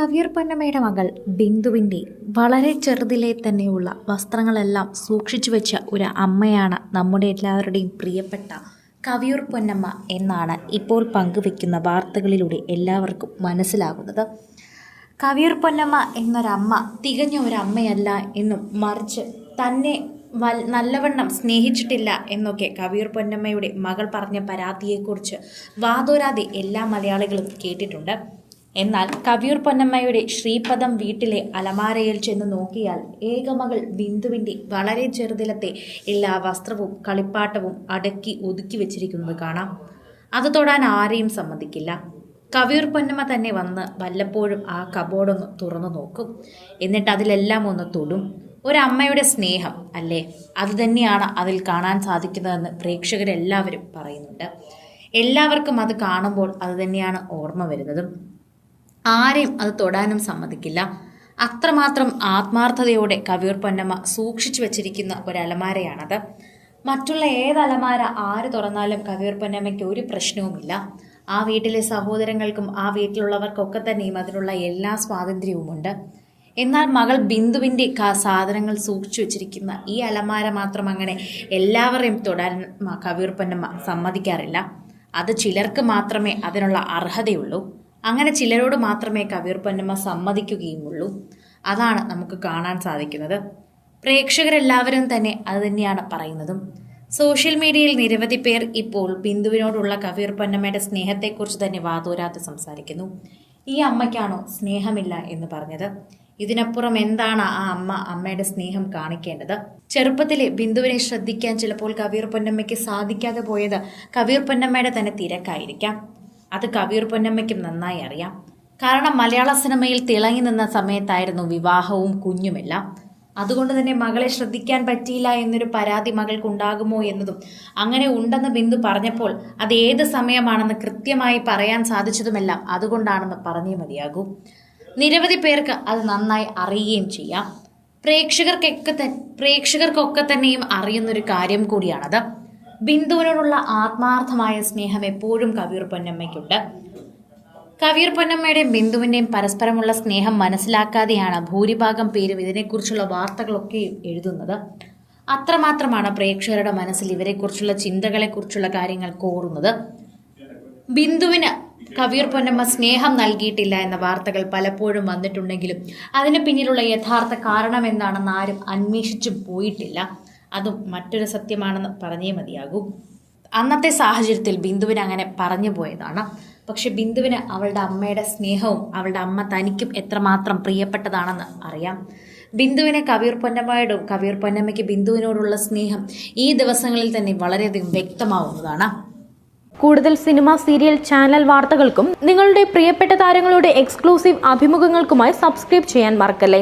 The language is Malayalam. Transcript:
കവിയർ പൊന്നമ്മയുടെ മകൾ ബിന്ദുവിന്റെ വളരെ ചെറുതിലെ തന്നെയുള്ള വസ്ത്രങ്ങളെല്ലാം സൂക്ഷിച്ചു വെച്ച ഒരു അമ്മയാണ് നമ്മുടെ എല്ലാവരുടെയും പ്രിയപ്പെട്ട കവിയൂർ പൊന്നമ്മ എന്നാണ് ഇപ്പോൾ പങ്കുവെക്കുന്ന വാർത്തകളിലൂടെ എല്ലാവർക്കും മനസ്സിലാകുന്നത്. കവിയൂർ പൊന്നമ്മ എന്നൊരമ്മ തികഞ്ഞ ഒരമ്മയല്ല എന്നും മറിച്ച് തന്നെ വൽ നല്ലവണ്ണം സ്നേഹിച്ചിട്ടില്ല എന്നൊക്കെ കവിയൂർ പൊന്നമ്മയുടെ മകൾ പറഞ്ഞ പരാതിയെക്കുറിച്ച് വാതോരാതെ എല്ലാ മലയാളികളും കേട്ടിട്ടുണ്ട്. എന്നാൽ കവിയൂർ പൊന്നമ്മയുടെ ശ്രീപദം വീട്ടിലെ അലമാരയിൽ ചെന്ന് നോക്കിയാൽ ഏകമകൾ ബിന്ദുവിന്റെ വളരെ ചെറുതിലത്തെ എല്ലാ വസ്ത്രവും കളിപ്പാട്ടവും അടക്കി ഒതുക്കി വെച്ചിരിക്കുന്നത് കാണാം. അത് തൊടാൻ ആരെയും സമ്മതിക്കില്ല. കവിയൂർ പൊന്നമ്മ തന്നെ വന്ന് വല്ലപ്പോഴും ആ കബോർഡൊന്ന് തുറന്നു നോക്കും. എന്നിട്ട് അതിലെല്ലാം ഒന്ന് തൊടും. ഒരമ്മയുടെ സ്നേഹം അല്ലേ? അത് തന്നെയാണ് അതിൽ കാണാൻ സാധിക്കുന്നതെന്ന് പ്രേക്ഷകരെല്ലാവരും പറയുന്നുണ്ട്. എല്ലാവർക്കും അത് കാണുമ്പോൾ അത് തന്നെയാണ് ഓർമ്മ വരുന്നതും. ആരെയും അത് തൊടാനും സമ്മതിക്കില്ല. അത്രമാത്രം ആത്മാർത്ഥതയോടെ കവിയൂർ പൊന്നമ്മ സൂക്ഷിച്ചു വച്ചിരിക്കുന്ന ഒരലമാരയാണത്. മറ്റുള്ള ഏത് അലമാര ആര് തുറന്നാലും കവിയൂർ പൊന്നമ്മയ്ക്ക് ഒരു പ്രശ്നവുമില്ല. ആ വീട്ടിലെ സഹോദരങ്ങൾക്കും ആ വീട്ടിലുള്ളവർക്കൊക്കെ തന്നെയും അതിനുള്ള എല്ലാ സ്വാതന്ത്ര്യവുമുണ്ട്. എന്നാൽ മകൾ ബിന്ദുവിന്റെ സാധനങ്ങൾ സൂക്ഷിച്ചു വെച്ചിരിക്കുന്ന ഈ അലമാര മാത്രം അങ്ങനെ എല്ലാവരെയും തൊടാൻ കവിയൂർ പൊന്നമ്മ സമ്മതിക്കാറില്ല. അത് ചിലർക്ക് മാത്രമേ അതിനുള്ള അർഹതയുള്ളൂ. അങ്ങനെ ചിലരോട് മാത്രമേ കവിയൂർ പൊന്നമ്മ സമ്മതിക്കുകയുമുള്ളൂ. അതാണ് നമുക്ക് കാണാൻ സാധിക്കുന്നത്. പ്രേക്ഷകരെല്ലാവരും തന്നെ അത് തന്നെയാണ് പറയുന്നതും. സോഷ്യൽ മീഡിയയിൽ നിരവധി പേർ ഇപ്പോൾ ബിന്ദുവിനോടുള്ള കവിയൂർ പൊന്നമ്മയുടെ സ്നേഹത്തെക്കുറിച്ച് തന്നെ വാതോരാത്ത് സംസാരിക്കുന്നു. ഈ അമ്മയ്ക്കാണോ സ്നേഹമില്ല എന്ന് പറഞ്ഞത്? ഇതിനപ്പുറം എന്താണ് ആ അമ്മ അമ്മയുടെ സ്നേഹം കാണിക്കേണ്ടത്? ചെറുപ്പത്തിലെ ബിന്ദുവിനെ ശ്രദ്ധിക്കാൻ ചിലപ്പോൾ കവിയൂർ പൊന്നമ്മയ്ക്ക് സാധിക്കാതെ പോയത് കവിയൂർ പൊന്നമ്മയുടെ തന്നെ തിരക്കായിരിക്കാം. അത് കവിയൂർ പൊന്നമ്മയ്ക്കും നന്നായി അറിയാം. കാരണം മലയാള സിനിമയിൽ തിളങ്ങി നിന്ന സമയത്തായിരുന്നു വിവാഹവും കുഞ്ഞുമെല്ലാം. അതുകൊണ്ട് തന്നെ മകളെ ശ്രദ്ധിക്കാൻ പറ്റിയില്ല എന്നൊരു പരാതി മകൾക്കുണ്ടാകുമോ എന്നതും അങ്ങനെ ഉണ്ടെന്ന് ബിന്ദു പറഞ്ഞപ്പോൾ അത് ഏത് സമയമാണെന്ന് കൃത്യമായി പറയാൻ സാധിച്ചതുമെല്ലാം അതുകൊണ്ടാണെന്ന് പറഞ്ഞേ മതിയാകൂ. നിരവധി പേർക്ക് അത് നന്നായി അറിയുകയും ചെയ്യാം. പ്രേക്ഷകർക്കൊക്കെ പ്രേക്ഷകർക്കൊക്കെ തന്നെയും അറിയുന്നൊരു കാര്യം കൂടിയാണത്. ബിന്ദുവിനോടുള്ള ആത്മാർത്ഥമായ സ്നേഹം എപ്പോഴും കവിയൂർ പൊന്നമ്മയ്ക്കുണ്ട്. കവിയൂർ പൊന്നമ്മയുടെയും ബിന്ദുവിന്റെയും പരസ്പരമുള്ള സ്നേഹം മനസ്സിലാക്കാതെയാണ് ഭൂരിഭാഗം പേരും ഇതിനെക്കുറിച്ചുള്ള വാർത്തകളൊക്കെ എഴുതുന്നത്. അത്രമാത്രമാണ് പ്രേക്ഷകരുടെ മനസ്സിൽ ഇവരെക്കുറിച്ചുള്ള ചിന്തകളെക്കുറിച്ചുള്ള കാര്യങ്ങൾ കോറുന്നത്. ബിന്ദുവിന് കവിയൂർ പൊന്നമ്മ സ്നേഹം നൽകിയിട്ടില്ല എന്ന വാർത്തകൾ പലപ്പോഴും വന്നിട്ടുണ്ടെങ്കിലും അതിന് പിന്നിലുള്ള യഥാർത്ഥ കാരണം എന്താണെന്ന് ആരും അന്വേഷിച്ചു പോയിട്ടില്ല. അതും മറ്റൊരു സത്യമാണെന്ന് പറഞ്ഞേ മതിയാകൂ. അന്നത്തെ സാഹചര്യത്തിൽ ബിന്ദുവിന് അങ്ങനെ പറഞ്ഞു പോയതാണ്. പക്ഷെ ബിന്ദുവിന് അവളുടെ അമ്മയുടെ സ്നേഹവും അവളുടെ അമ്മ തനിക്കും എത്രമാത്രം പ്രിയപ്പെട്ടതാണെന്ന് അറിയാം. ബിന്ദുവിനെ കവീർ പൊന്നമ്മയോടും കവീർ പൊന്നമ്മയ്ക്ക് ബിന്ദുവിനോടുള്ള സ്നേഹം ഈ ദിവസങ്ങളിൽ തന്നെ വളരെയധികം വ്യക്തമാവുന്നതാണ്. കൂടുതൽ സിനിമ സീരിയൽ ചാനൽ വാർത്തകൾക്കും നിങ്ങളുടെ പ്രിയപ്പെട്ട താരങ്ങളുടെ എക്സ്ക്ലൂസീവ് അഭിമുഖങ്ങൾക്കുമായി സബ്സ്ക്രൈബ് ചെയ്യാൻ മറക്കല്ലേ?